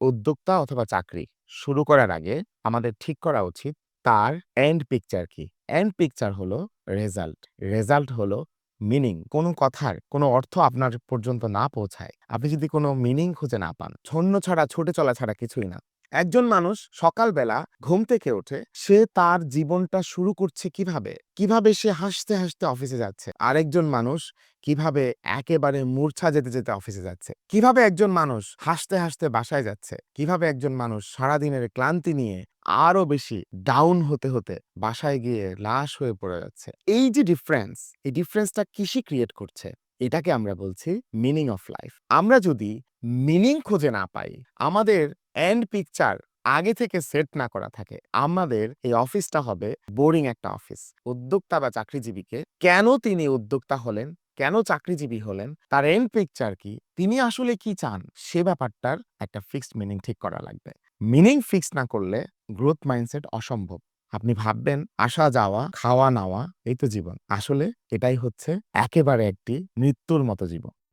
উদ্যোক্তা অথবা চাকরি শুরু করার আগে আমাদের ঠিক করা উচিত তার এন্ড পিকচার কি? এন্ড পিকচার হলো রেজাল্ট। রেজাল্ট হলো মিনিং। কোনো কথার কোনো অর্থ আপনার পর্যন্ত না পৌঁছায়, আপনি যদি কোনো মিনিং খুঁজে না পান, ছন্ন ছাড়া ছুটে চলা ছাড়া কিছুই না। একজন মানুষ সকালবেলা ঘুম থেকে ওঠে, সে তার জীবনটা শুরু করছে কীভাবে? কীভাবে সে হাসতে, হাসতে অফিসে যাচ্ছে। আরেকজন মানুষ কীভাবে একেবারে মূর্ছা যেতে, যেতে অফিসে যাচ্ছে। কীভাবে একজন মানুষ হাসতে, হাসতে বাসায় যাচ্ছে। কীভাবে একজন মানুষ সারাদিনের ক্লান্তি নিয়ে আরও বেশি ডাউন হতে, হতে বাসায় গিয়ে লাশ হয়ে পড়ে যাচ্ছে। এই যে ডিফারেন্স, এই ডিফারেন্সটা কিসে ক্রিয়েট করছে? এটাকে আমরা বলছি মিনিং অফ লাইফ। আমরা যদি মিনিং খুঁজে না পাই, আমাদের এন্ড পিকচার আগে থেকে সেট না করা থাকে, আমাদের এই অফিসটা হবে বোরিং একটা অফিস। উদ্যোক্তা বা চাকরিজীবীকে কেন তিনি উদ্যোক্তা হলেন, কেন চাকরিজীবী হলেন, তার এন্ড পিকচার কি, তিনি আসলে কি চান, সে ব্যাপারটার একটা ফিক্সড মিনিং ঠিক করা লাগবে। মিনিং ফিক্স না করলে গ্রোথ মাইন্ডসেট অসম্ভব। আপনি ভাববেন আসা যাওয়া, খাওয়া নাওয়া এই তো জীবন। আসলে এটাই হচ্ছে একেবারে একটি মৃত্যুর মতো জীবন।